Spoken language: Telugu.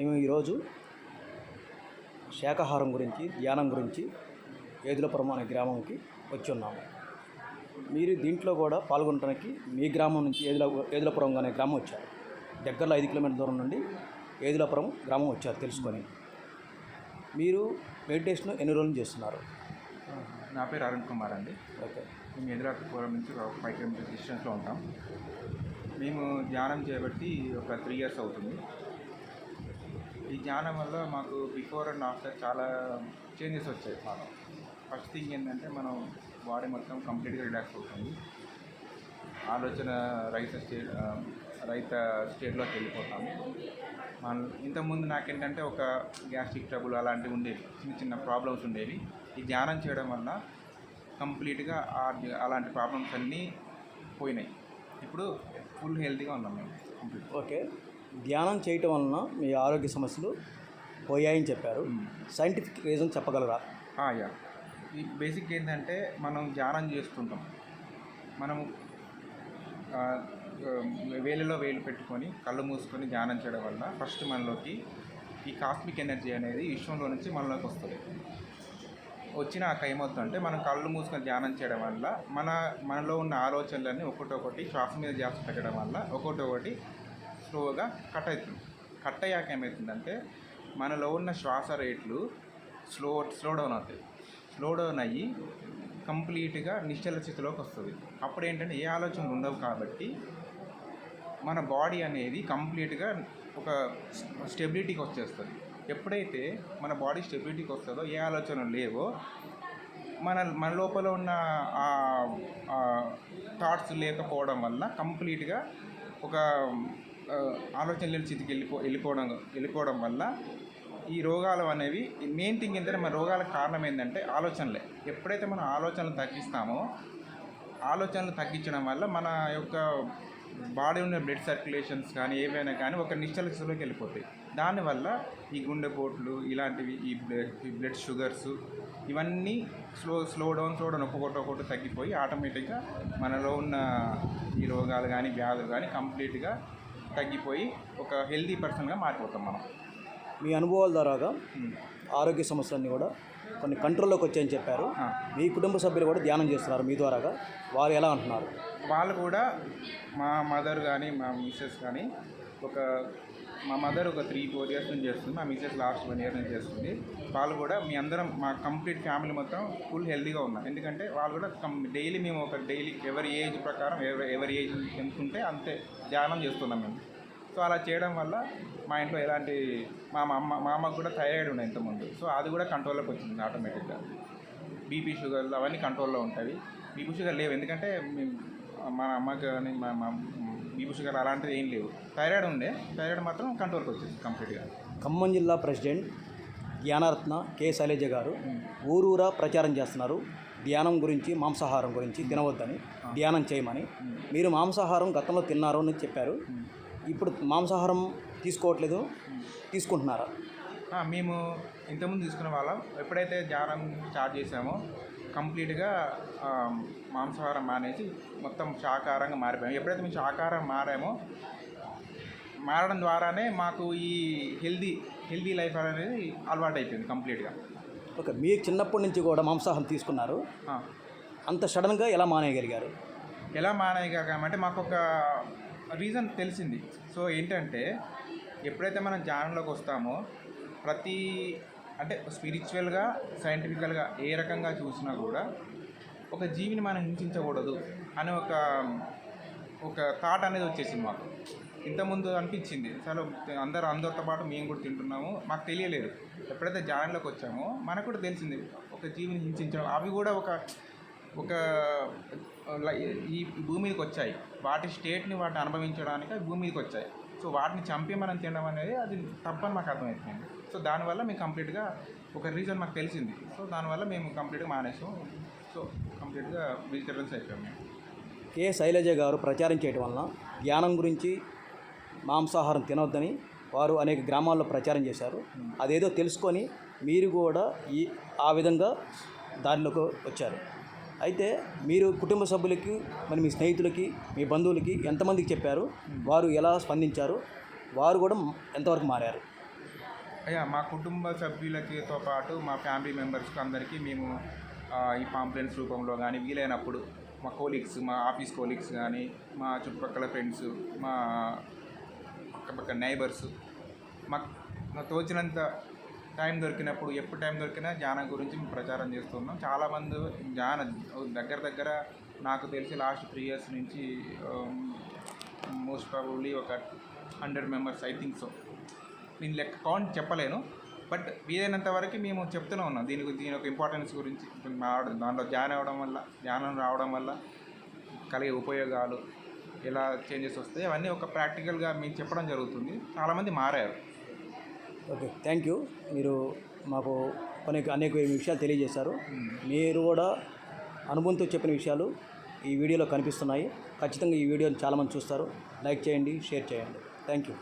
మేము ఈరోజు శాకాహారం గురించి ధ్యానం గురించి ఏదులపురం అనే గ్రామంకి వచ్చి ఉన్నాము మీరు దీంట్లో కూడా పాల్గొనడానికి మీ గ్రామం నుంచి ఏదుల ఏదులపురం అనే గ్రామం వచ్చారు. దగ్గరలో ఐదు కిలోమీటర్ల దూరం నుండి ఏదులపురం గ్రామం వచ్చారు తెలుసుకొని. మీరు మెడిటేషన్ ఎన్ని రోజులు చేస్తున్నారు? నా పేరు అరుణ్ కుమార్ అండి. ఓకే. మేము ఎదురాపురం నుంచి ఒక ఫైవ్ కిలోమీటర్స్ డిస్టెన్స్లో ఉంటాం. మేము ధ్యానం చేయబట్టి ఒక త్రీ ఇయర్స్ అవుతుంది. ఈ ధ్యానం వల్ల మాకు బిఫోర్ అండ్ ఆఫ్టర్ చాలా చేంజెస్ వచ్చాయి. మాకు ఫస్ట్ థింగ్ ఏంటంటే మనం బాడీ మొత్తం కంప్లీట్గా రిలాక్స్ అవుతుంది. ఆలోచన రైత స్టేట్ రైత స్టేట్లోకి వెళ్ళిపోతాము. మన ఇంతకుముందు నాకేంటంటే ఒక గ్యాస్ట్రిక్ ట్రబుల్ అలాంటివి ఉండేవి చిన్న చిన్న ప్రాబ్లమ్స్ ఉండేవి. ఈ ధ్యానం చేయడం వల్ల కంప్లీట్గా అలాంటి ప్రాబ్లమ్స్ అన్నీ పోయినాయి. ఇప్పుడు ఫుల్ హెల్తీగా ఉన్నాం మేము. Complete okay. ధ్యానం చేయటం వలన మీ ఆరోగ్య సమస్యలు పోయాయని చెప్పారు. సైంటిఫిక్ రీజన్ చెప్పగలరా? యా. ఈ బేసిక్ ఏంటంటే మనం ధ్యానం చేస్తుంటాం. మనము వేలిలో వేలు పెట్టుకొని కళ్ళు మూసుకొని ధ్యానం చేయడం వల్ల ఫస్ట్ మనలోకి ఈ కాస్మిక్ ఎనర్జీ అనేది విశ్వంలో నుంచి మనలోకి వస్తుంది. వచ్చినాక ఏమవుతుందంటే మనం కళ్ళు మూసుకొని ధ్యానం చేయడం వల్ల మన మనలో ఉన్న ఆలోచనలన్నీ ఒకటొకటి శ్వాస మీద ధ్యాస పెట్టడం వల్ల ఒకటొకటి స్లోగా కట్ అవుతుంది. కట్ అయ్యాక ఏమవుతుందంటే మనలో ఉన్న శ్వాస రేట్లు స్లో స్లో డౌన్ అవుతాయి. స్లో డౌన్ అయ్యి కంప్లీట్గా నిశ్చల స్థితిలోకి వస్తుంది. అప్పుడు ఏంటంటే ఏ ఆలోచనలు ఉండవు కాబట్టి మన బాడీ అనేది కంప్లీట్గా ఒక స్టెబిలిటీకి వచ్చేస్తుంది. ఎప్పుడైతే మన బాడీ స్టెబిలిటీకి వస్తుందో ఏ ఆలోచనలు లేవో మన మన లోపల ఉన్న థాట్స్ లేకపోవడం వల్ల కంప్లీట్గా ఒక ఆలోచనలు ఆలోచన లేని స్థితికి వెళ్ళిపో వెళ్ళిపోవడం వెళ్ళిపోవడం వల్ల ఈ రోగాలు అనేవి మెయిన్ థింగ్ ఏంటంటే మన రోగాలకు కారణం ఏంటంటే ఆలోచనలే. ఎప్పుడైతే మనం ఆలోచనలు తగ్గిస్తామో ఆలోచనలు తగ్గించడం వల్ల మన యొక్క బాడీ ఉన్న బ్లడ్ సర్క్యులేషన్స్ కానీ ఏవైనా కానీ ఒక నిశ్చల స్థితిలోకి వెళ్ళిపోతాయి. దానివల్ల ఈ గుండెపోట్లు ఇలాంటివి ఈ బ్లడ్ ఈ బ్లడ్ షుగర్స్ ఇవన్నీ slow slow down slow down ఒక్కొక్కటి ఒక్కొక్కటి తగ్గిపోయి ఆటోమేటిక్గా మనలో ఉన్న ఈ రోగాలు కానీ వ్యాధులు కానీ కంప్లీట్గా తగ్గిపోయి ఒక హెల్తీ పర్సన్గా మారిపోతాం మనం మీ అనుభవాల ద్వారాగా. ఆరోగ్య సమస్యలన్నీ కూడా కొన్ని కంట్రోల్లోకి వచ్చాయని చెప్పారు. మీ కుటుంబ సభ్యులు కూడా ధ్యానం చేస్తున్నారు మీ ద్వారాగా వారు ఎలా అంటున్నారు వాళ్ళు కూడా మా మదర్ కానీ మా మిస్సెస్ కానీ ఒక మా మదర్ ఒక త్రీ ఫోర్ ఇయర్స్ నుంచి చేస్తుంది. మా మిసెస్ లాస్ట్ వన్ ఇయర్ నుంచి చేస్తుంది. వాళ్ళు కూడా మీ అందరం మా కంప్లీట్ ఫ్యామిలీ మొత్తం ఫుల్ హెల్తీగా ఉన్నాం. ఎందుకంటే వాళ్ళు కూడా డైలీ మేము ఒక డైలీ ఎవరి ఏజ్ ప్రకారం ఎవరి ఎవరి ఏజ్ ఎంత ఉంటే అంతే ధ్యానం చేస్తున్నాం మేము. సో అలా చేయడం వల్ల మా ఇంట్లో ఎలాంటి మా అమ్మ మా అమ్మకు కూడా థైరాయిడ్ ఉండే ఇంతకుముందు. సో అది కూడా కంట్రోల్లోకి వచ్చింది ఆటోమేటిక్గా. బీపీ షుగర్లు అవన్నీ కంట్రోల్లో ఉంటాయి. బీపీ షుగర్ లేవు. ఎందుకంటే మేము మా అమ్మకి కానీ మా మా బీపీ షుగర్ అలాంటివి ఏం లేవు. థైరాయిడ్ ఉండే థైరాయిడ్ మాత్రం కంట్రోల్కి వచ్చింది కంప్లీట్గా. ఖమ్మం జిల్లా ప్రెసిడెంట్ జ్ఞానరత్న కె. శైలజ గారు ఊరూరా ప్రచారం చేస్తున్నారు. ధ్యానం గురించి మాంసాహారం గురించి తినవద్దని ధ్యానం చేయమని. మీరు మాంసాహారం గతంలో తిన్నారు అని చెప్పారు. ఇప్పుడు మాంసాహారం తీసుకోవట్లేదు తీసుకుంటున్నారా? మేము ఇంతకుముందు తీసుకునే వాళ్ళం. ఎప్పుడైతే ధ్యానం స్టార్ట్ చేసామో కంప్లీట్గా మాంసాహారం మానేసి మొత్తం శాకాహారంగా మారిపోయాము ఎప్పుడైతే మేము శాకాహారం మారామో మారడం ద్వారానే మాకు ఈ హెల్దీ హెల్దీ లైఫ్ అనేది అలవాటు అయిపోయింది కంప్లీట్గా. ఓకే మీరు చిన్నప్పటి నుంచి కూడా మాంసాహారం తీసుకున్నారు. అంత సడన్గా ఎలా మానేయగలిగారు? ఎలా మానేయగలగామంటే మాకు ఒక రీజన్ తెలిసింది. సో ఏంటంటే ఎప్పుడైతే మనం ధ్యానంలోకి వస్తామో ప్రతి అంటే స్పిరిచువల్గా సైంటిఫికల్గా ఏ రకంగా చూసినా కూడా ఒక జీవిని మనం హింసించకూడదు అనే ఒక ఒక థాట్ అనేది వచ్చేసింది మాకు. ఇంతకుముందు అనిపించింది చాలా అందరు అందరితో పాటు మేము కూడా తింటున్నాము. మాకు తెలియలేదు. ఎప్పుడైతే జాయిన్లోకి వచ్చామో మనకు కూడా తెలిసింది ఒక జీవిని హింసించడం. అవి కూడా ఒక ఒక లై- ఈ భూమి వచ్చాయి. వాటి స్టేట్ని వాటిని అనుభవించడానికి అవి భూమి వచ్చాయి. సో వాటిని చంపి మనం తినడం అనేది అది తప్పని మాకు అర్థమైపోయింది సో దానివల్ల మేము కంప్లీట్గా ఒక రీజన్ మాకు తెలిసింది. సో దానివల్ల మేము కంప్లీట్గా మానేసాం. సో కంప్లీట్గా వెజిటేరియన్స్ అయిపోయాం మేము. కె. శైలజ గారు ప్రచారం చేయడం వలన ధ్యానం గురించి మాంసాహారం తినవద్దని వారు అనేక గ్రామాల్లో ప్రచారం చేశారు. అదేదో తెలుసుకొని మీరు కూడా ఈ ఆ విధంగా దానిలోకి వచ్చారు. అయితే మీరు కుటుంబ సభ్యులకి మరి మీ స్నేహితులకి మీ బంధువులకి ఎంతమందికి చెప్పారు? వారు ఎలా స్పందించారు? వారు కూడా ఎంతవరకు మారారు? అయ్యా మా కుటుంబ సభ్యులకితో పాటు మా ఫ్యామిలీ మెంబర్స్కి అందరికీ మేము ఈ పాంప్లెన్స్ రూపంలో కానీ వీలైనప్పుడు మా కోలీగ్స్ మా ఆఫీస్ కోలీగ్స్ కానీ మా చుట్టుపక్కల ఫ్రెండ్స్ మా పక్కపక్క నైబర్స్ మా మాకు తోచినంత టైం దొరికినప్పుడు ఎప్పుడు టైం దొరికినా ధ్యానం గురించి మేము ప్రచారం చేస్తున్నాం. చాలామంది ధ్యాన దగ్గర దగ్గర నాకు తెలిసి లాస్ట్ త్రీ ఇయర్స్ నుంచి um, మోస్ట్ ప్రాబబ్లీ ఒక hundred members I think so నేను లెక్క కౌంట్ చెప్పలేను. బట్ వీలైనంత వరకు మేము చెప్తూనే ఉన్నాం. దీని గురించి దీని యొక్క ఇంపార్టెన్స్ గురించి మా దాంట్లో ధ్యానం అవ్వడం వల్ల ధ్యానం రావడం వల్ల కలిగే ఉపయోగాలు ఎలా చేంజెస్ వస్తాయి అవన్నీ ఒక ప్రాక్టికల్గా మేము చెప్పడం జరుగుతుంది. చాలామంది మారారు. Okay thank you. మీరు మాకు అనేక అనేక విషయాలు తెలియజేశారు. మీరు కూడా అనుభవంతో చెప్పిన విషయాలు ఈ వీడియోలో కనిపిస్తున్నాయి. ఖచ్చితంగా ఈ వీడియోని చాలామంది చూస్తారు. లైక్ చేయండి షేర్ చేయండి. Thank you.